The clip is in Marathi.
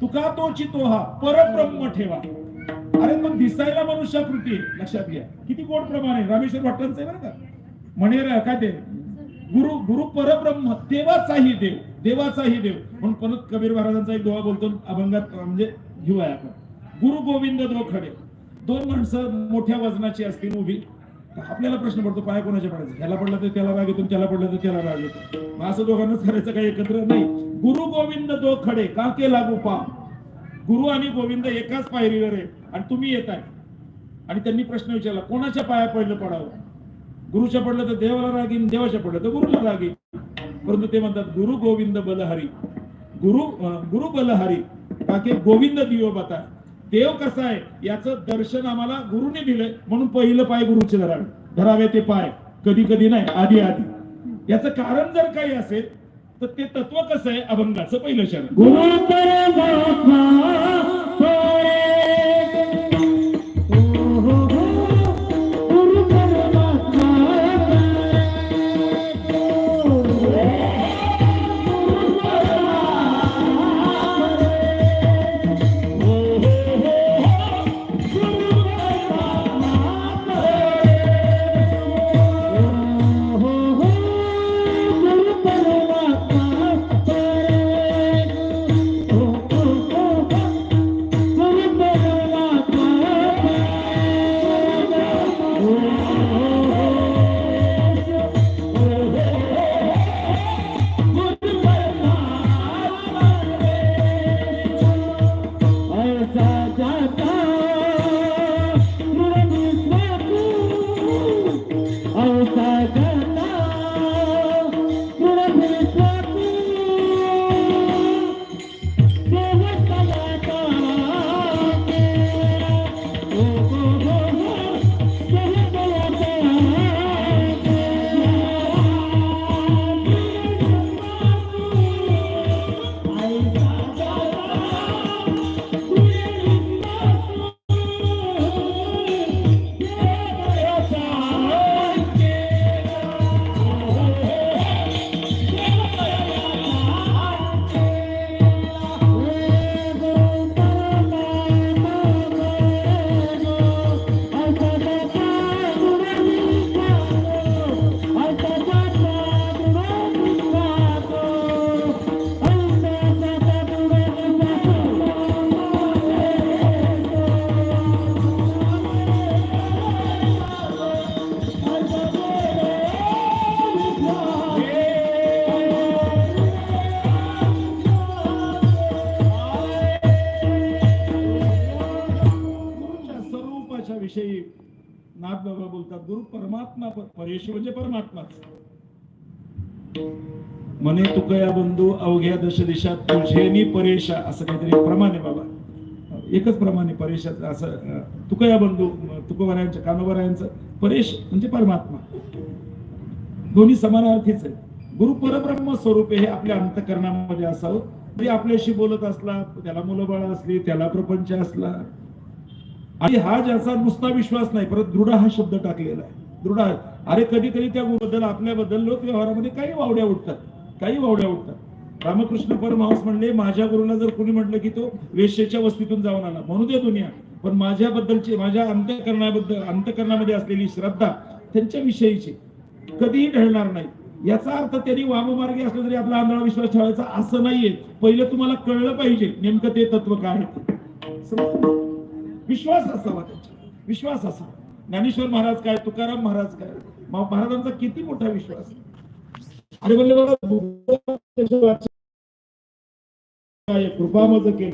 तुका तोची तोहा परब्रह्म ठेवा. अरे मग दिसायला मनुष्याकृती लक्षात घ्या. किती गोड प्रमाण आहे? रामेश्वर भट्टांचं आहे बरं का? म्हणे रे, काय ते? गुरु गुरु परब्रह्म देवाचाही देव देवाचाही देव. म्हणून परत कबीर महाराजांचा एक दोहा बोलतो अभंगात म्हणजे घेऊया आपण. गुरु गोविंद दो खडे दोन माणसं मोठ्या वजनाची असतील उभी. आपल्याला प्रश्न पडतो पाय कोणाच्या पडायचं ह्याला पडलं तर त्याला राग येतो त्याला पडलं तर त्याला राग येतो. असं दोघांनाच करायचं काही एकत्र नाही. गुरु गोविंद दो खडे का के लागू पा गुरु आणि गोविंद एकाच पायरीवर आहे आणि तुम्ही येताय आणि त्यांनी प्रश्न विचारला कोणाच्या पाया पहिलं पडावं? गुरुच्या पडलं तर देवाला राग देवाच्या पडलं तर गुरुला राग येईल परंतु ते म्हणतात गुरु गोविंद बलहरी. गुरु गुरु बलहरी काके गोविंद दियो बता देव कसा आहे याचं दर्शन आम्हाला गुरुने दिलंय म्हणून पहिलं पाय गुरुचे धरावे. धरावे ते पाय कधी कधी नाही आधी आधी. याचं कारण जर काही असेल तर ते तत्व कसं आहे अभंगाचं पहिलं शरण. तेरा विषयी नाथ बाबा बोलतात गुरु परमात्मा परेश म्हणजे परमात्माच. म्हणे तुकया बंधू अवघ्या दश दिशात तुझेनी परेशा. असं काहीतरी प्रमाणे बाबा. एकच प्रमाणे परेशाचं असं अं, तुकया बंधू अं, तुकोबरायांच्या कानोबरायांचं परेश म्हणजे परमात्मा. दोन्ही समानार्थीच आहे गुरु परब्रह्म स्वरूप हे आपल्या अंतकरणामध्ये असावं. म्हणजे आपल्याशी बोलत असला त्याला मुलं बाळ असली त्याला प्रपंच असला आणि हा ज्याचा नुसता विश्वास नाही परत दृढ हा शब्द टाकलेला आहे. दृढ आहे. अरे कधी कधी त्या बद्दल आपल्याबद्दल लोक व्यवहारामध्ये काही वावड्या उठतात. काही वावड्या उठतात. रामकृष्ण परमहंस म्हणले माझ्या गुरुला जर कोणी म्हटलं की तो वेश्येच्या वस्तीतून जाऊन आला. म्हणू दे दुनिया. पण माझ्याबद्दलची माझ्या अंतकरणाबद्दल अंतकरणामध्ये असलेली श्रद्धा त्यांच्या विषयीची कधीही ढळणार नाही. याचा अर्थ त्यांनी वाममार्गी असलं तरी आपला आंधळा विश्वास ठेवायचा असं नाहीये. पहिलं तुम्हाला कळलं पाहिजे नेमकं ते तत्व काय आहे. समजलं? विश्वास असावा त्यांचा विश्वास असावा. ज्ञानेश्वर महाराज काय तुकाराम महाराज काय? महाराजांचा किती मोठा विश्वास. अरे बोलले बघा कृपा मज केली.